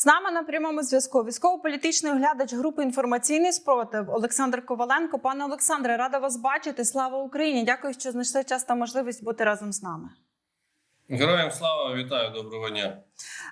З нами на прямому зв'язку військово-політичний оглядач групи інформаційний спротив Олександр Коваленко. Пане Олександре, рада вас бачити. Слава Україні! Дякую, що знайшли час та можливість бути разом з нами. Героям слава вітаю доброго дня.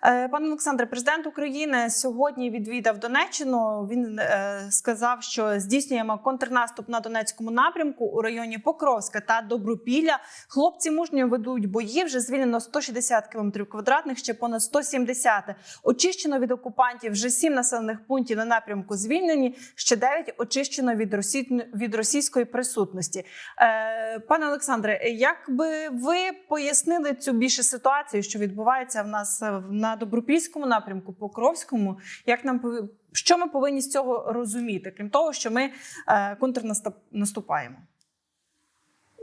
Е, Пане Олександре, президент України сьогодні відвідав Донеччину. Він е, сказав, що здійснюємо контрнаступ на Донецькому напрямку у районі Покровська та Добропілля. Хлопці мужньо ведуть бої. Вже звільнено 160 кілометрів квадратних, ще понад 170. Очищено від окупантів. Вже сім населених пунктів на напрямку звільнені. Ще 9 очищено від росі... від російської присутності. Е, Пане Олександре, як би ви пояснили цю більше ситуацію, що відбувається в нас е, на Добропільському напрямку, Покровському? Як нам що ми повинні з цього розуміти, крім того, що ми е, контрнаступаємо?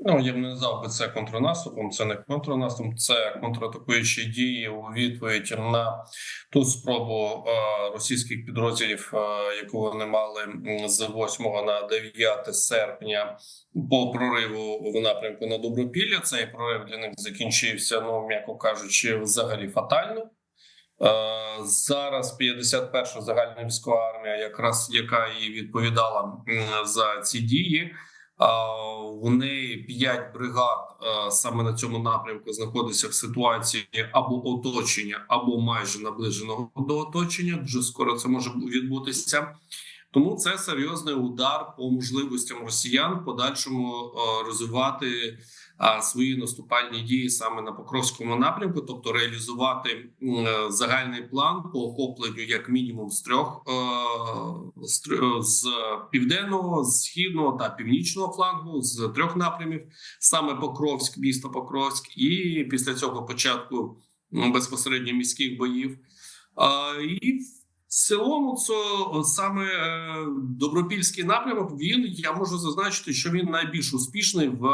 Ну я б не назвав би це контрнаступом. Це не контрнаступ, це контратакуючі дії у відповідь на ту спробу е, російських підрозділів, е, яку вони мали з 8 на 9 серпня по прориву в напрямку на Добропілля. Цей прорив для них закінчився, ну м'яко кажучи, взагалі фатально. Е, Зараз 51-ша загальна військова армія, якраз яка і відповідала за ці дії. А, В неї 5 бригад саме на цьому напрямку знаходиться в ситуації або оточення, або майже наближеного до оточення. Дуже скоро це може відбутися. Тому це серйозний удар по можливостям росіян подальшому розвивати свої наступальні дії саме на Покровському напрямку, тобто реалізувати е, загальний план по охопленню як мінімум з трьох е, з, південного, з східного та північного флангу, з трьох напрямів, саме Покровськ, місто Покровськ, і після цього початку безпосередньо міських боїв. І цілому, це саме е, добропільський напрямок. Він я можу зазначити, що він найбільш успішний в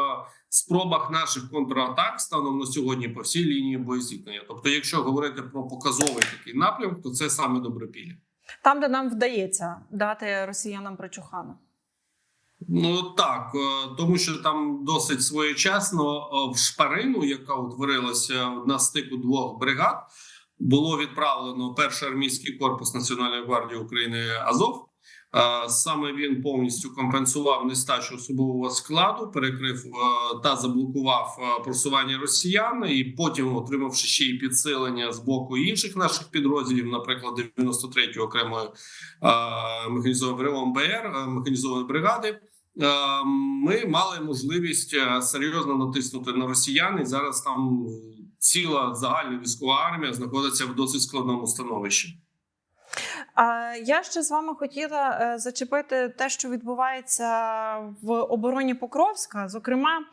спробах наших контратак станом на сьогодні по всій лінії боєзіткнення. Тобто, якщо говорити про показовий такий напрямок, то це саме добропілля. Там, де нам вдається дати росіянам прочухана. Ну так, е, тому що там досить своєчасно е, в шпарину, яка утворилася на стику двох бригад, було відправлено перший армійський корпус Національної гвардії України Азов. Саме він повністю компенсував нестачу особового складу, перекрив та заблокував просування росіян, і потім, отримавши ще й підсилення з боку інших наших підрозділів, наприклад, 93-ї окремої механізованої МБР, механізованої бригади. Ми мали можливість серйозно натиснути на росіян, і зараз там ціла загальна військова армія знаходиться в досить складному становищі. Я ще з вами хотіла е, зачепити те, що відбувається в обороні Покровська. Зокрема,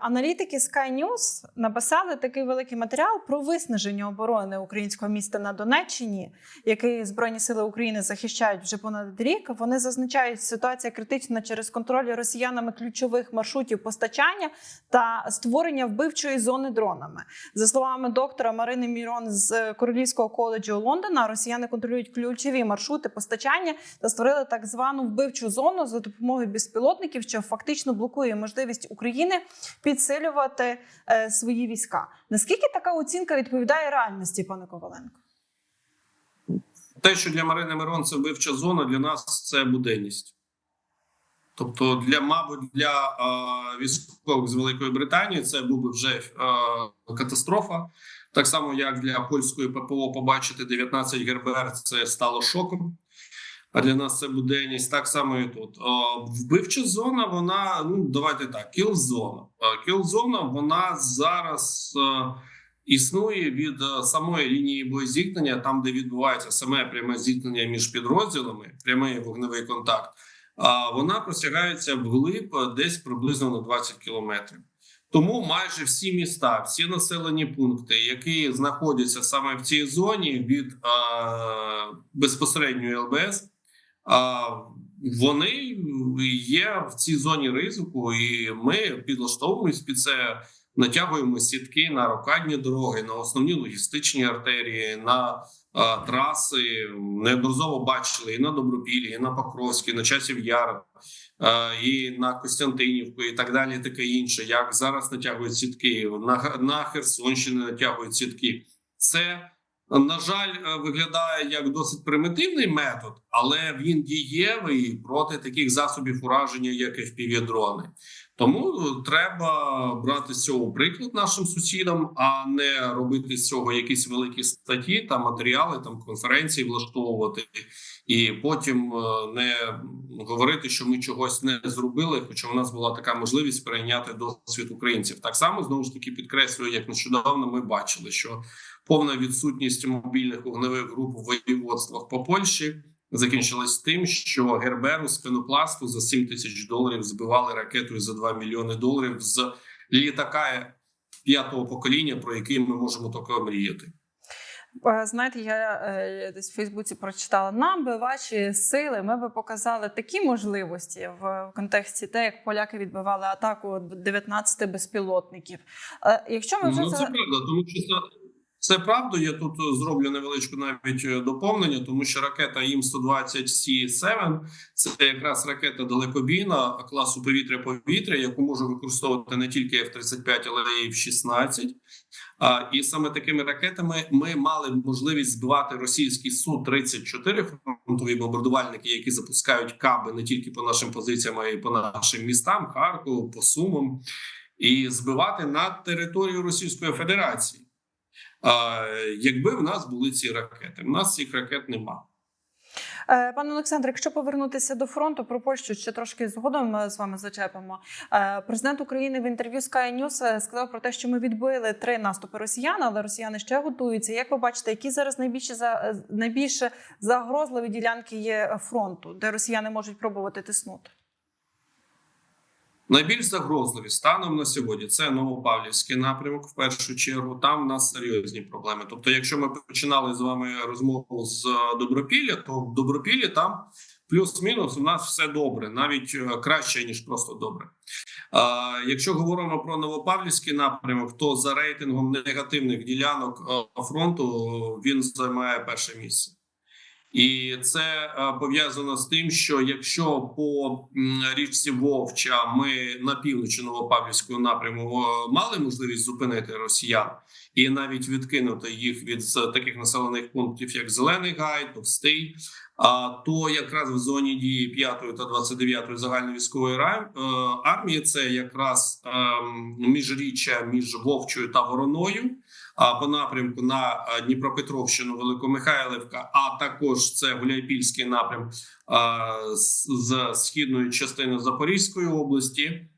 аналітики Sky News написали такий великий матеріал про виснаження оборони українського міста на Донеччині, який Збройні сили України захищають вже понад рік. Вони зазначають, ситуація критична через контроль росіянами ключових маршрутів постачання та створення вбивчої зони дронами. За словами доктора Марини Мірон з Королівського коледжу Лондона, росіяни контролюють ключові маршрути постачання та створили так звану вбивчу зону за допомогою безпілотників, що фактично блокує можливість України підсилювати е, свої війська. Наскільки така оцінка відповідає реальності, пане Коваленко? Те, що для Марини Мирон це вбивча зона, для нас це буденність. Тобто, для, мабуть, для е, військових з Великої Британії це був би вже е, катастрофа. Так само, як для польської ППО побачити 19 ГРБР, це стало шоком. А для нас це буденність. Так само і тут. Е, вбивча зона, вона ну давайте так, кіл-зона. Е, Кіл-зона, вона зараз. Е, існує від самої лінії боєзіткнення, там де відбувається саме пряме зіткнення між підрозділами, прямий вогневий контакт. А вона простягається вглиб десь приблизно на 20 кілометрів. Тому майже всі міста, всі населені пункти, які знаходяться саме в цій зоні від е, безпосередньої ЛБС, вони є в цій зоні ризику, і ми підлаштовуємось під це натягуємо сітки на рокадні дороги, на основні логістичні артерії, на а, траси. Неодноразово бачили і на Добропіллі, і на Покровській, на часів Яр, і на Костянтинівку, і так далі, таке інше. Як зараз натягують сітки, на, на Херсонщині натягують сітки. Це на жаль, е, виглядає як досить примітивний метод, але він дієвий проти таких засобів ураження, як FPV-дрони. Тому треба брати з цього приклад нашим сусідам, а не робити з цього якісь великі статті та матеріали, там конференції влаштовувати, і потім е, не говорити, що ми чогось не зробили, хоча у нас була така можливість перейняти досвід українців. Так само знову ж таки підкреслюю, як нещодавно ми бачили, що повна відсутність мобільних вогневих груп у воєводствах по Польщі закінчилась тим, що Герберу з пенопласту за 7 тисяч доларів збивали ракетою за 2 мільйони доларів з літака п'ятого покоління, про який ми можемо тільки мріяти. Знаєте, я е, десь в Фейсбуці прочитала нам би ваші сили. Ми би показали такі можливості в, контексті те, як поляки відбивали атаку 19 безпілотників. Е, Якщо ми вже Ну, це правда, тому що це, правда. Я тут зроблю невеличку навіть е, доповнення, тому що ракета ім 120 c 7 це якраз ракета далекобійна класу повітря-повітря, яку може використовувати не тільки F-35, але й F-16. А, і саме такими ракетами ми мали можливість збивати російські су 34 фронтові бомбардувальники, які запускають каби не тільки по нашим позиціям, а й по нашим містам, Харкову, по Сумам, і збивати на територію Російської Федерації. А, якби в нас були ці ракети, в нас цих ракет нема. Е, Пане Олександре, якщо повернутися до фронту, про Польщу ще трошки згодом е, з вами зачепимо. Е, Президент України в інтерв'ю Sky News сказав про те, що ми відбили три наступи росіян, але росіяни ще готуються. Як ви бачите, які зараз найбільші за е, найбільше загрозливі ділянки є фронту, де росіяни можуть пробувати тиснути? Найбільш загрозливі станом на сьогодні це Новопавлівський напрямок. В першу чергу там в нас серйозні проблеми. Тобто, якщо ми починали з вами розмову з Добропілля, то в Добропіллі там плюс-мінус у нас все добре, навіть е, краще ніж просто добре. Якщо говоримо про Новопавлівський напрямок, то за рейтингом негативних ділянок е, фронту він займає перше місце. І це е, пов'язано з тим, що якщо по річці Вовча ми на півночі Новопавлівського напряму е, мали можливість зупинити росіян і навіть відкинути їх від таких населених пунктів, як Зелений Гай, Товстий, то якраз в зоні дії 5 та 29 загальновійськової е, армії це якраз ем, міжріччя між Вовчою та Вороною по напрямку на Дніпропетровщину, Великомихайлівка, а також це Гуляйпільський напрям з, з східної частини Запорізької області.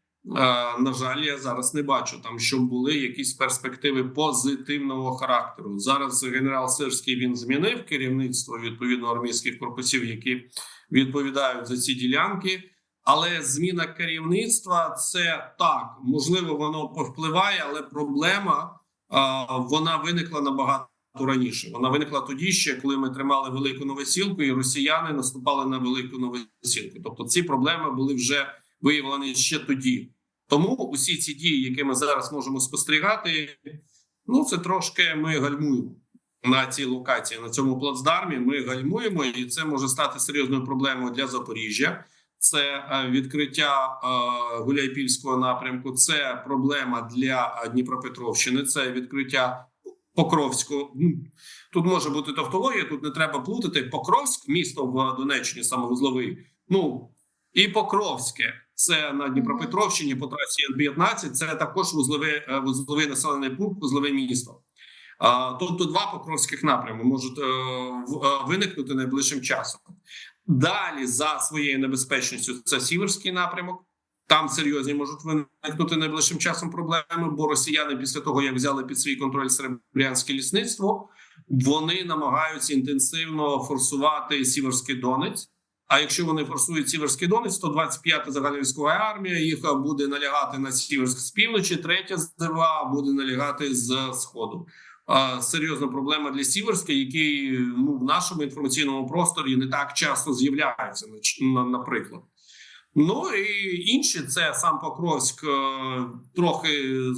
На жаль, я зараз не бачу там, щоб були якісь перспективи позитивного характеру. Зараз генерал Сирський він змінив керівництво відповідно армійських корпусів, які відповідають за ці ділянки. Але зміна керівництва це так можливо, воно повпливає, але проблема вона виникла набагато раніше. Вона виникла тоді, ще коли ми тримали велику новосілку, і росіяни наступали на велику новосілку. Тобто ці проблеми були вже виявлені ще тоді. Тому усі ці дії, які ми зараз можемо спостерігати, ну це трошки ми гальмуємо на цій локації, на цьому плацдармі. Ми гальмуємо, і це може стати серйозною проблемою для Запоріжжя. Це е, відкриття е, Гуляйпільського напрямку. Це проблема для е, Дніпропетровщини. Це відкриття Покровського. Тут може бути тавтологія. Тут не треба плутати. Покровськ, місто в Донеччині, саме вузловий. Ну і Покровське. Це на Дніпропетровщині по трасі Н-15. Це також вузловий, вузловий населений пункт, вузлове місто. Тобто два покровських напрями можуть е, е, виникнути найближчим часом. Далі за своєю небезпечністю це сіверський напрямок. Там серйозні можуть виникнути найближчим часом проблеми, бо росіяни після того, як взяли під свій контроль серебрянське лісництво, вони намагаються інтенсивно форсувати Сіверський Донець. А якщо вони форсують Сіверський Донець, то 25-та загальновійськова армія їх буде налягати на Сіверськ з півночі, третя ЗВА буде налягати з сходу. Серйозна проблема для Сіверська, який ну в нашому інформаційному просторі не так часто з'являється, наприклад. Ну і інші це сам Покровськ е, трохи е,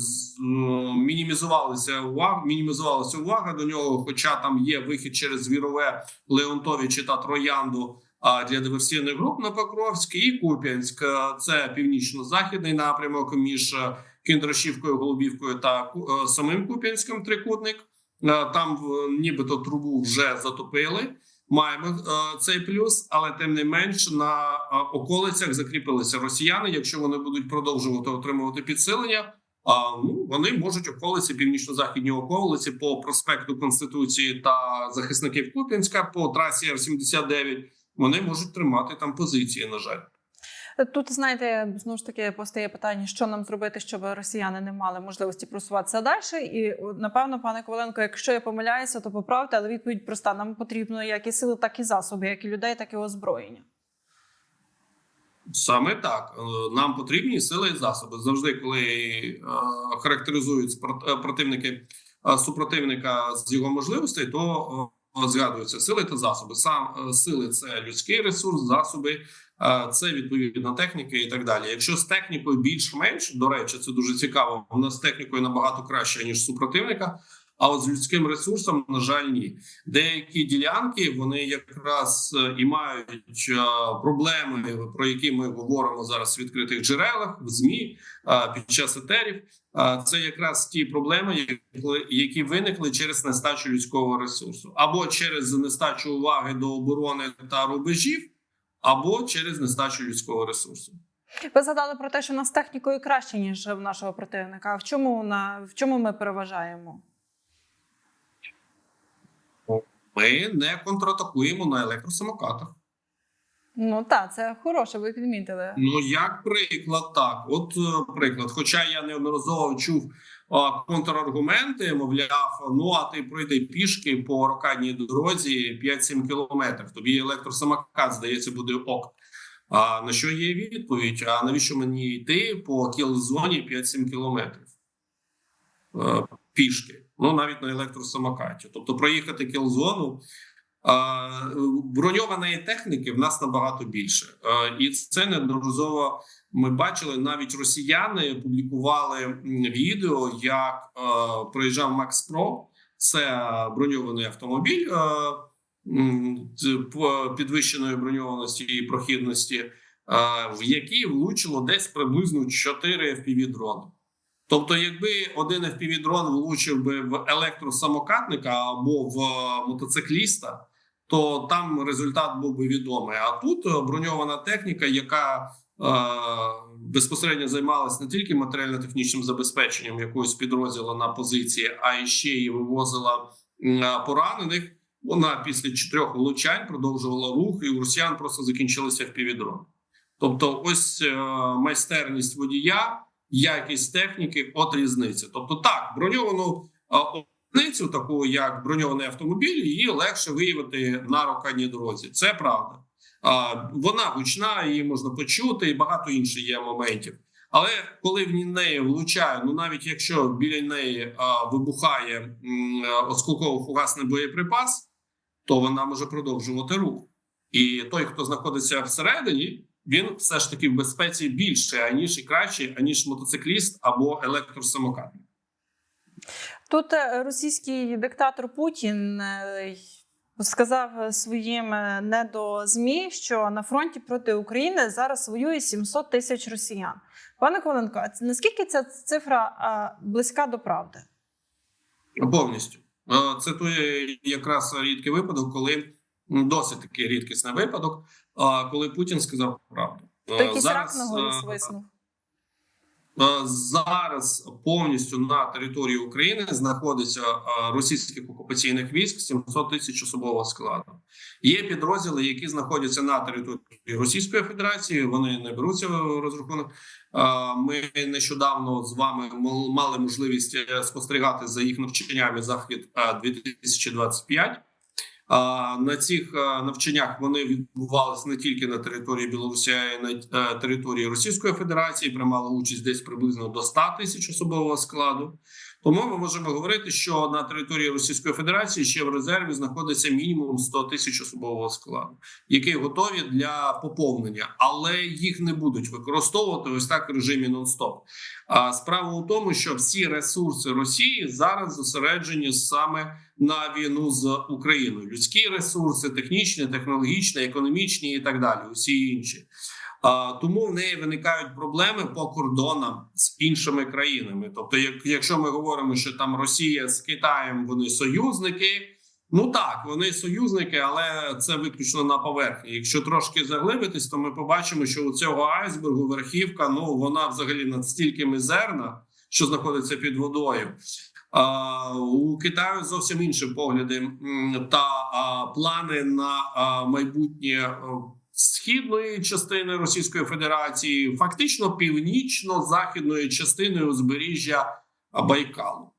мінімізувалися увага, мінімізувалася увага до нього, хоча там є вихід через Звірове, Леонтовичі та Троянду. Для диверсійних груп на Покровськ і Куп'янськ Е, це північно-західний напрямок між Кіндрашівкою, Голубівкою та е, самим Куп'янським трикутник. Там нібито трубу вже затопили. Маємо е, цей плюс, але тим не менш на е, околицях закріпилися росіяни. Якщо вони будуть продовжувати отримувати підсилення, ну вони можуть околиці північно-західні околиці по проспекту Конституції та захисників Куп'янська по трасі Р-79, Вони можуть тримати там позиції. На жаль. Тут знаєте, знову ж таки постає питання, що нам зробити, щоб росіяни не мали можливості просуватися далі. І напевно, пане Коваленко, якщо я помиляюся, то поправте, але відповідь проста: нам потрібно як і сили, так і засоби, як і людей, так і озброєння. Саме так Е, нам потрібні сили і засоби. Завжди, коли е, характеризують е, противники е, супротивника з його можливостей, то е, згадуються сили та засоби. Сам е, сили це людський ресурс, засоби е, це відповідна техніка і так далі. Якщо з технікою більш-менш до речі, це дуже цікаво. У нас з технікою набагато краще ніж супротивника. А от з людським ресурсом, на жаль, ні. Деякі ділянки вони якраз е, і мають е, проблеми, про які ми говоримо зараз в відкритих джерелах, в змі е, під час етерів. Це якраз ті проблеми, які виникли через нестачу людського ресурсу, або через нестачу уваги до оборони та рубежів, або через нестачу людського ресурсу. Ви згадали про те, що у нас технікою краще ніж в нашого противника. А в чому на в чому ми переважаємо? Ми не контратакуємо на електросамокатах. Ну так, це хороше, ви підмітили. Ну, як приклад, так. От е, приклад. Хоча я неодноразово чув контраргументи, мовляв, ну а ти пройди пішки по рокадній дорозі 5-7 кілометрів. Тобі електросамокат, здається, буде ок. А на що є відповідь? А навіщо мені йти по кіл-зоні 5-7 кілометрів? Е, пішки, ну навіть на електросамокаті. Тобто проїхати кіл-зону броньованої техніки в нас набагато більше, Е, і це неодноразово ми бачили. Навіть росіяни публікували відео, як е, проїжджав Макс Про. Це броньований автомобіль е, підвищеної броньованості і прохідності, е, в який влучило десь приблизно 4 FPV-дрони. Тобто, якби один FPV-дрон влучив би в електросамокатника або в е, мотоцикліста, то там результат був би відомий. А тут броньована техніка, яка безпосередньо займалась не тільки матеріально-технічним забезпеченням якогось підрозділу на позиції, а й ще й вивозила поранених. Вона після чотирьох влучань продовжувала рух, і у росіян просто закінчилися FPV-дрони. Тобто, ось е, майстерність водія якість техніки, от різниця. Тобто, так, броньовану одиницю, таку як броньований автомобіль, її легше виявити на рокадній дорозі. Це правда. Вона гучна, її можна почути, і багато інших є моментів. Але коли в неї влучає, ну навіть якщо біля неї а, вибухає осколково-фугасний боєприпас, то вона може продовжувати рух. І той, хто знаходиться всередині, він все ж таки в безпеці більше, аніж і краще, аніж мотоцикліст або електросамокатник. Тут е, російський диктатор Путін е, сказав своїм е, недозмі, що на фронті проти України зараз воює 700 тисяч росіян. Пане Коваленко, а наскільки ця цифра близька до правди? Повністю Е, це той якраз рідкий випадок, коли досить такий рідкісний випадок, коли Путін сказав правду. Е, То якийсь рак на е, свиснув. Е, Зараз повністю на території України знаходиться е, російських окупаційних військ 700 тисяч особового складу. Є підрозділи, які знаходяться на території Російської Федерації. Вони не беруться в розрахунок. Е, Ми нещодавно з вами мали можливість спостерігати за їх навчаннями захід е, 2025. На цих навчаннях вони відбувалися не тільки на території Білорусі, а й на е, території Російської Федерації. Приймали участь десь приблизно до 100 тисяч особового складу. Тому ми можемо говорити, що на території Російської Федерації ще в резерві знаходиться мінімум 100 тисяч особового складу, які готові для поповнення, але їх не будуть використовувати ось так в режимі нон-стоп. А справа у тому, що всі ресурси Росії зараз зосереджені саме на війну з Україною: людські ресурси, технічні, технологічні, економічні і так далі. Усі інші. Тому в неї виникають проблеми по кордонам з іншими країнами. Тобто, як, якщо ми говоримо, що там Росія з Китаєм вони союзники. Ну так, вони союзники, але це виключно на поверхні. Якщо трошки заглибитись, то ми побачимо, що у цього айсбергу верхівка ну вона взагалі настільки мізерна, що знаходиться під водою. А, у Китаю зовсім інші погляди та а, плани на а, майбутнє е, східної частини Російської Федерації, фактично північно-західної частини узбережжя Байкалу.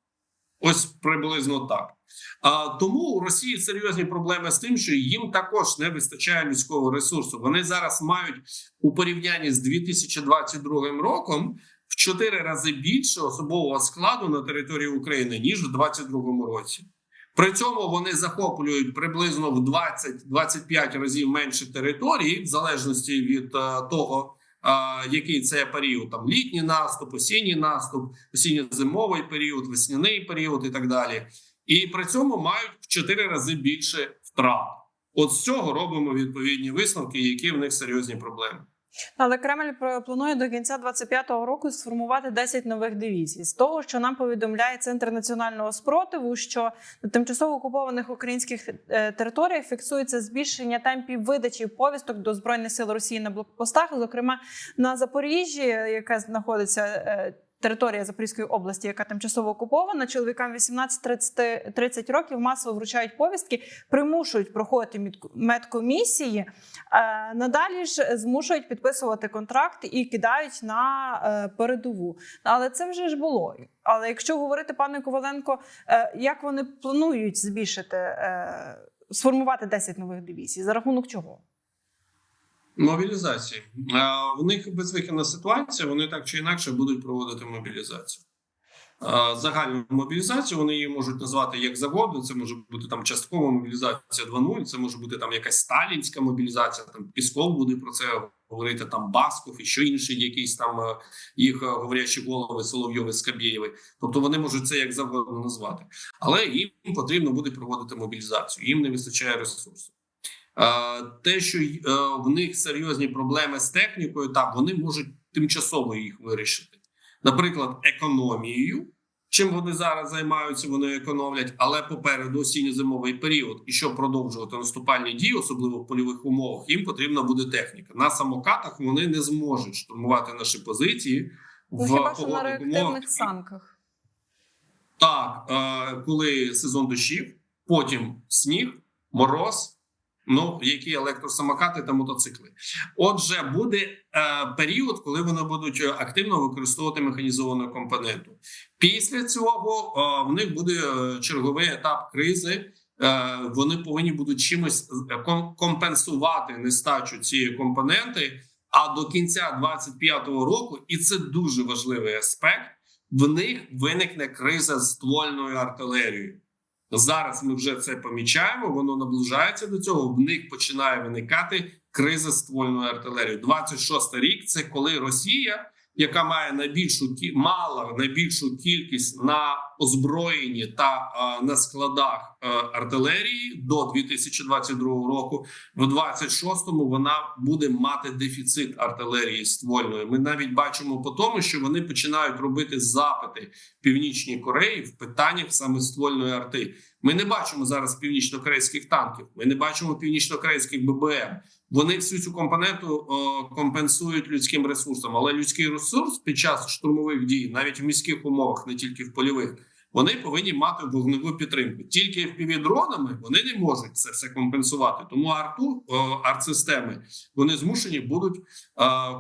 Ось приблизно так. А, тому у Росії серйозні проблеми з тим, що їм також не вистачає людського ресурсу. Вони зараз мають у порівнянні з 2022 роком в чотири рази більше особового складу на території України ніж в 2022 році. При цьому вони захоплюють приблизно в 20-25 разів менше території, в залежності від е, того, е, який це період, там літній наступ, осінній наступ, осінньо-зимовий період, весняний період і так далі. І при цьому мають в 4 рази більше втрат. От з цього робимо відповідні висновки, які в них серйозні проблеми. Але Кремль планує до кінця 25-го року сформувати 10 нових дивізій. З того, що нам повідомляє Центр національного спротиву, що на тимчасово окупованих українських е, територіях фіксується збільшення темпів видачі повісток до збройних сил Росії на блокпостах, зокрема на Запоріжжі, яке знаходиться. Територія Запорізької області, яка тимчасово окупована, чоловікам 18-30 років масово вручають повістки, примушують проходити медкомісії, Е, Надалі ж змушують підписувати контракт і кидають на е, передову. Але це вже ж було. Але якщо говорити, пане Коваленко, е, як вони планують збільшити, сформувати 10 нових дивізій? За рахунок чого? Мобілізації. В них безвихідна ситуація. Вони так чи інакше будуть проводити мобілізацію. Загальну мобілізацію вони її можуть назвати як завгодно. Це може бути там часткова мобілізація 2.0, це може бути там якась сталінська мобілізація. Там Пісков буде про це говорити. Там Басков і що інші, якісь там е, їх е, говорячі голови Соловйови Скабєєви. Тобто вони можуть це як завгодно назвати, але їм потрібно буде проводити мобілізацію. Їм не вистачає ресурсу. Е, Те, що е, в них серйозні проблеми з технікою, так вони можуть тимчасово їх вирішити. Наприклад, економією. Чим вони зараз займаються, вони економлять, але попереду осінньо-зимовий період, і щоб продовжувати наступальні дії, особливо в польових умовах, їм потрібна буде техніка. На самокатах вони не зможуть штурмувати наші позиції Ну, в хіба що на умовах. реактивних санках? Так, е, коли сезон дощів, потім сніг, мороз. Ну, які електросамокати та мотоцикли. Отже, буде е, період, коли вони будуть активно використовувати механізовану компоненту. Після цього е, в них буде е, черговий етап кризи. Е, вони повинні будуть чимось е, компенсувати нестачу цієї компоненти. А до кінця 25-го року, і це дуже важливий аспект. В них виникне криза з ствольною артилерією. Зараз ми вже це помічаємо. Воно наближається до цього. В них починає виникати криза ствольної артилерії. артилерією. 26 рік це коли Росія, яка має найбільшу мала найбільшу кількість на озброєнні та е, на складах е, артилерії до 2022 року. В 26-му вона буде мати дефіцит артилерії ствольної. Ми навіть бачимо по тому, що вони починають робити запити північній Кореї в питаннях саме ствольної арти. Ми не бачимо зараз північно-корейських танків. Ми не бачимо північно-корейських ББМ. Вони всю цю компоненту о, компенсують людським ресурсом, але людський ресурс під час штурмових дій, навіть в міських умовах, не тільки в польових, вони повинні мати вогневу підтримку. Тільки впівдронами вони не можуть це все компенсувати. Тому арту артсистеми вони змушені будуть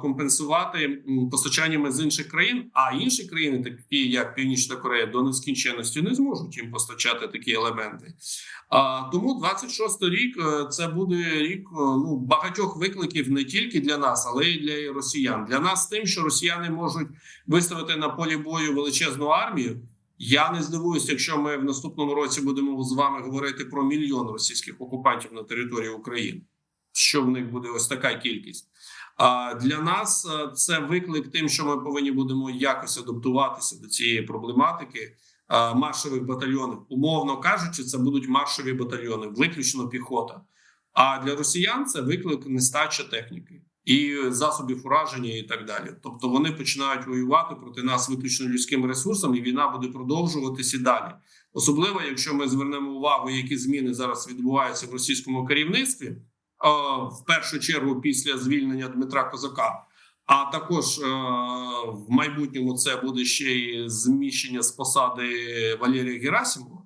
компенсувати постачаннями з інших країн. А інші країни, такі як Північна Корея, до нескінченності не зможуть їм постачати такі елементи. Тому 26 рік е, це буде рік ну багатьох викликів не тільки для нас, але й для росіян. Для нас тим, що росіяни можуть виставити на полі бою величезну армію. Я не здивуюся, якщо ми в наступному році будемо з вами говорити про мільйон російських окупантів на території України. Що в них буде ось така кількість? А для нас е, це виклик тим, що ми повинні будемо якось адаптуватися до цієї проблематики е, маршових батальйонів. Умовно кажучи, це будуть маршові батальйони, виключно піхота. А для росіян це виклик нестача техніки. І засобів ураження, і так далі. Тобто вони починають воювати проти нас виключно людським ресурсом, і війна буде продовжуватися далі. Особливо, якщо ми звернемо увагу, які зміни зараз відбуваються в російському керівництві, е, в першу чергу після звільнення Дмитра Козака. А також е, в майбутньому це буде ще й зміщення з посади Валерія Герасимова,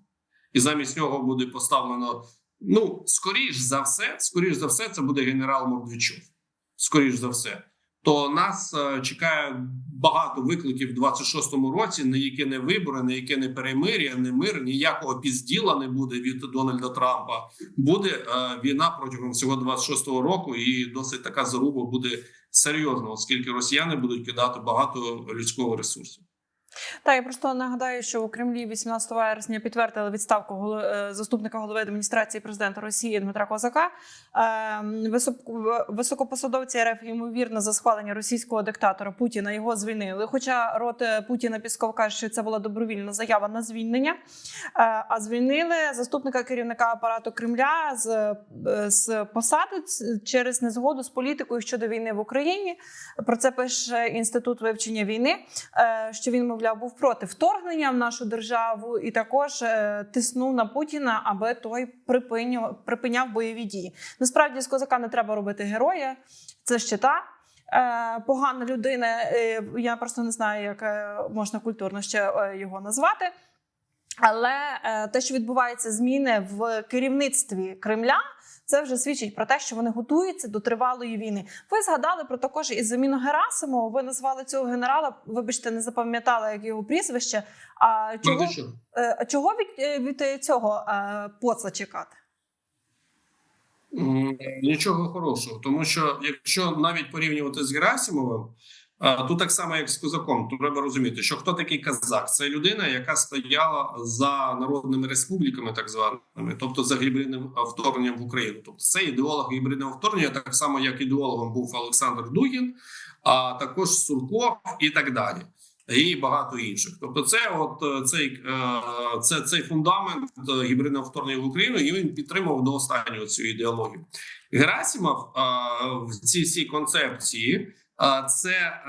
і замість нього буде поставлено. Ну, скоріш за все, скоріш за все, це буде генерал Мордвічов. Скоріш за все, то нас е, чекає багато викликів в 26-му році, Не які не вибори, не які не перемир'я, не мир, ніякого пізділа не буде від Дональда Трампа. Буде е, війна протягом всього 26-го року, і досить така заруба буде серйозна, оскільки росіяни будуть кидати багато людського ресурсу. Так, я просто нагадаю, що у Кремлі 18 вересня підтвердили відставку е, заступника голови адміністрації президента Росії Дмитра Козака. Е, Високопосадовці РФ ймовірно за схвалення російського диктатора Путіна його звільнили. Хоча рот е, Путіна Пісков каже, що це була добровільна заява на звільнення. Е, А звільнили заступника керівника апарату Кремля з, з посади через незгоду з політикою щодо війни в Україні. Про це пише інститут вивчення війни. Що він, мовляв, був проти вторгнення в нашу державу і також е, тиснув на Путіна, аби той припиняв, припиняв бойові дії. Насправді з козака не треба робити героя, це щита. Е, погана людина. е, Я просто не знаю, як можна культурно ще його назвати. Але те, що відбуваються зміни в керівництві Кремля, це вже свідчить про те, що вони готуються до тривалої війни. Ви згадали про також і заміну Герасимова. Ви назвали цього генерала. Вибачте, не запам'ятала як його прізвище. А чого, е, чого від, е, від цього е, поца чекати? Нічого хорошого, тому що якщо навіть порівнювати з Герасимовим, тут так само, як з козаком, треба розуміти, що хто такий казак? Це людина, яка стояла за народними республіками, так званими, тобто за гібридним вторгненням в Україну. Тобто це ідеолог гібридного вторгнення, так само як ідеологом був Олександр Дугін, а також Сурков і так далі. І багато інших, тобто, це от е, цей е, це цей фундамент е, гібридного вторгнення в Україну, і він підтримував до останнього цю ідеологію. Герасимов в цій концепції. Це е,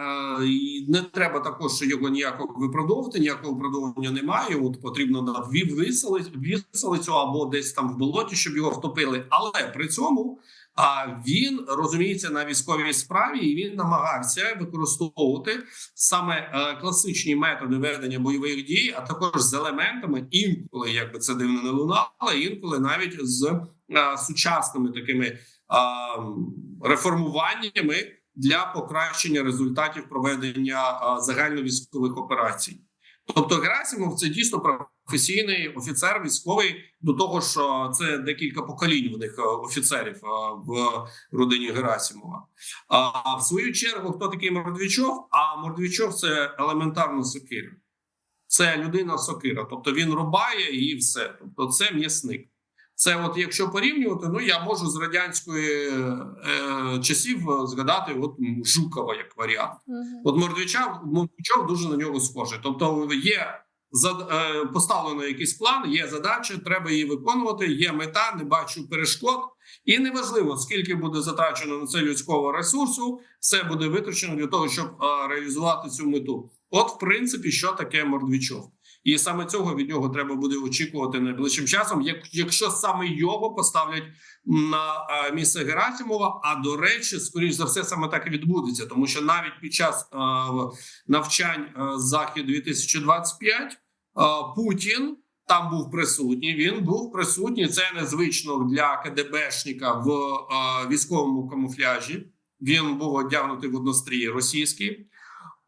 не треба також його ніякого виправдовувати, ніякого виправдовування немає. От потрібно на висели- або десь там в болоті, щоб його втопили. Але при цьому він розуміється на військовій справі, і він намагався використовувати саме е, класичні методи ведення бойових дій, а також з елементами інколи, як би це дивно не лунало, інколи навіть з е, сучасними такими реформуваннями для покращення результатів проведення загальновійськових операцій. Тобто Герасимов це дійсно професійний офіцер військовий. До того що це декілька поколінь в них офіцерів в родині Герасимова. А в свою чергу, хто такий Мордвічов? А Мордвічов це елементарно сокира. Це людина сокира, тобто він рубає і все. Тобто, це м'ясник. Це, от якщо порівнювати, ну я можу з радянської е, часів е, згадати от Жукова як варіант. От Мордвічов, Мордвічов дуже на нього схожий. Тобто є зад- е, поставлено якийсь план, є задача, треба її виконувати. Є мета, не бачу перешкод, і неважливо скільки буде затрачено на це людського ресурсу, все буде витрачено для того, щоб е, реалізувати цю мету. От, в принципі, що таке Мордвічов. І саме цього від нього треба буде очікувати найближчим часом, як, якщо саме його поставлять на е, місце Герасимова. А до речі, скоріш за все, саме так і відбудеться, тому що навіть під час е, навчань е, захід 2025 е, Путін там був присутній. Він був присутній. Це незвично для КДБшника в е, військовому камуфляжі. Він був одягнутий в однострій російський,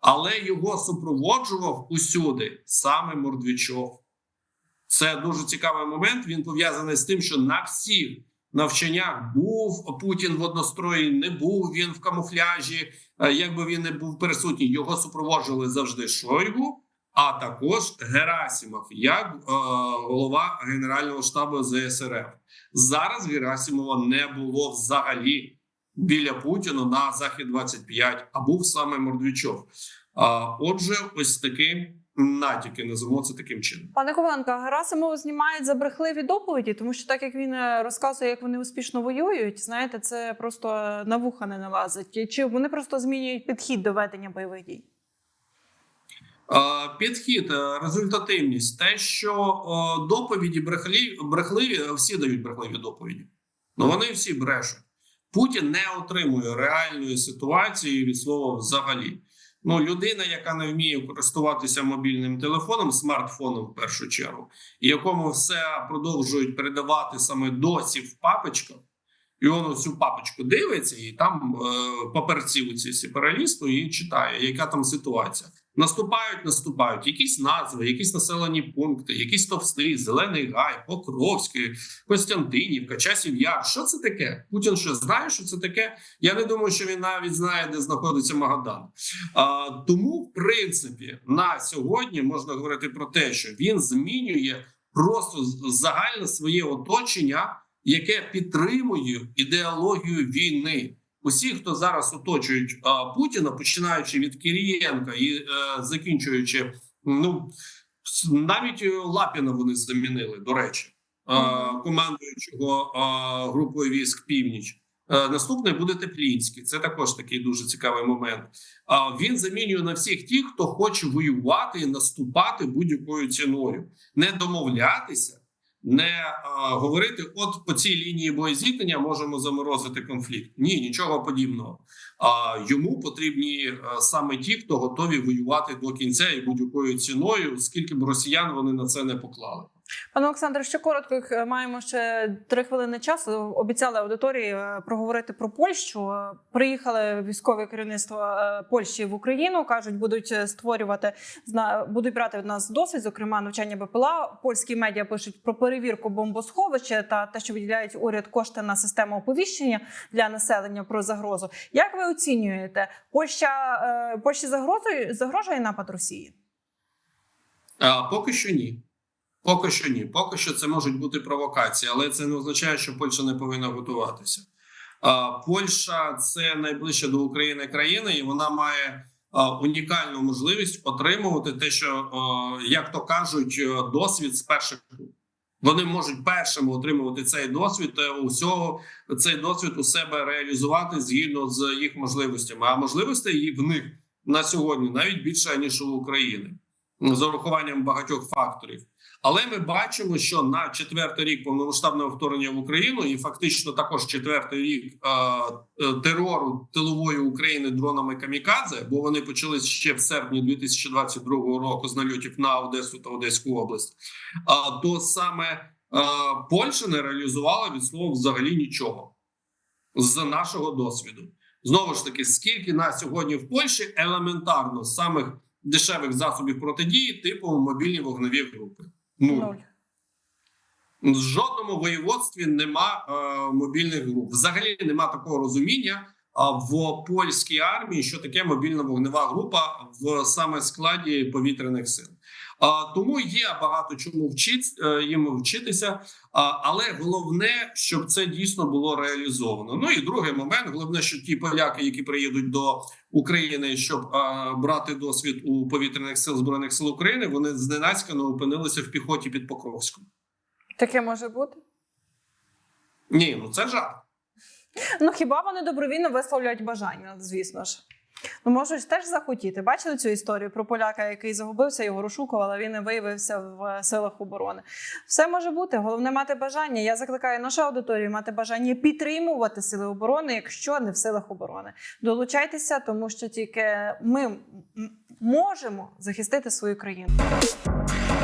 але його супроводжував усюди саме Мордвічов. Це дуже цікавий момент. Він пов'язаний з тим, що на всіх навчаннях був Путін в однострої, не був він в камуфляжі. Е, Якби він не був присутній, його супроводжували завжди Шойгу, а також Герасимов, як е, голова Генерального штабу ЗСРФ. Зараз Герасимова не було взагалі біля Путіна на захід 25 а був саме Мордвічов. А, отже, ось таки натяки, називаємо це таким чином. Пане Коваленко, Герасимова знімають за брехливі доповіді, тому що так як він е, розказує, як вони успішно воюють, знаєте, це просто на вуха не налазить. Чи вони просто змінюють підхід до ведення бойових дій? Е, Підхід, е, результативність, те, що е, доповіді брехливі, брехливі, всі дають брехливі доповіді. Ну вони всі брешуть. Путін не отримує реальної ситуації від слова взагалі. Ну, людина, яка не вміє користуватися мобільним телефоном, смартфоном в першу чергу, і якому все продовжують передавати саме досі в папочках, і він цю папочку дивиться, і там е, паперці у ці всі перелісту і читає, яка там ситуація. Наступають, наступають якісь назви, якісь населені пункти, якісь товсти, Зелений Гай, Покровський, Костянтинівка, Часів Яр. Що це таке? Путін що знає, що це таке? Я не думаю, що він навіть знає, де знаходиться Магадан. А, тому, в принципі, на сьогодні можна говорити про те, що він змінює просто загальне своє оточення, яке підтримує ідеологію війни. Усі, хто зараз оточують а, Путіна, починаючи від Кирієнка і е, закінчуючи, ну навіть е, Лапіна вони замінили, до речі, е, командуючого е, групою військ Північ. Е, Наступний буде Теплінський. Це також такий дуже цікавий момент. Він замінює на всіх тих, хто хоче воювати і наступати будь-якою ціною, не домовлятися, не говорити: от по цій лінії боєзіткнення можемо заморозити конфлікт. Ні, нічого подібного. А йому потрібні е, саме ті, хто готові воювати до кінця і будь-якою ціною, скільки б росіян вони на це не поклали. Пане Олександре, ще коротко маємо ще три хвилини часу. Обіцяли аудиторії е, проговорити про Польщу. Е, Приїхали військове керівництво е, Польщі в Україну. кажуть, будуть е, створювати будуть брати від нас досвід, зокрема навчання БПЛА. Польські медіа пишуть про перевірку бомбосховища та те, що виділяють уряд кошти на систему оповіщення для населення про загрозу. Як ви оцінюєте, Польща е, Польщі загрозою загрожує напад Росії? А, поки що ні. Поки що ні. Поки що це можуть бути провокації, але це не означає, що Польща не повинна готуватися. Польща це найближча до України країна, і вона має унікальну можливість отримувати те, що, як то кажуть, е, досвід з перших. Вони можуть першими отримувати цей досвід та усього цей досвід у себе реалізувати згідно з їх можливостями. А можливостей в них на сьогодні навіть більше ніж у України з урахуванням багатьох факторів. Але ми бачимо, що на четвертий рік повномасштабного вторгнення в Україну, і фактично також четвертий рік е, е, терору тилової України дронами камікадзе, бо вони почались ще в серпні 2022 року з нальотів на Одесу та Одеську область. А то саме е, Польща не реалізувала від слова взагалі нічого з нашого досвіду. Знову ж таки, скільки на сьогодні в Польщі елементарно самих дешевих засобів протидії, типу мобільні вогневі групи. Нуль. Нуль. В жодному воєводстві нема е, мобільних груп. Взагалі нема такого розуміння а, в польській армії, що таке мобільна вогнева група в саме складі повітряних сил. А, тому є багато чому вчить, е, їм вчитися, а, але головне, щоб це дійсно було реалізовано. Ну і другий момент: головне, що ті поляки, які приїдуть до України, щоб а, брати досвід у повітряних сил збройних сил України, вони зненацька не опинилися в піхоті під Покровськом. Таке може бути. Ні, ну це жарт. Ну хіба вони добровільно висловлюють бажання, звісно ж. Ну, можуть теж захотіти. Бачили цю історію про поляка, який загубився, його розшукували, він не виявився в е, силах оборони. Все може бути. Головне мати бажання. Я закликаю нашу аудиторію мати бажання підтримувати сили оборони, якщо не в силах оборони. Долучайтеся, тому що тільки ми можемо захистити свою країну.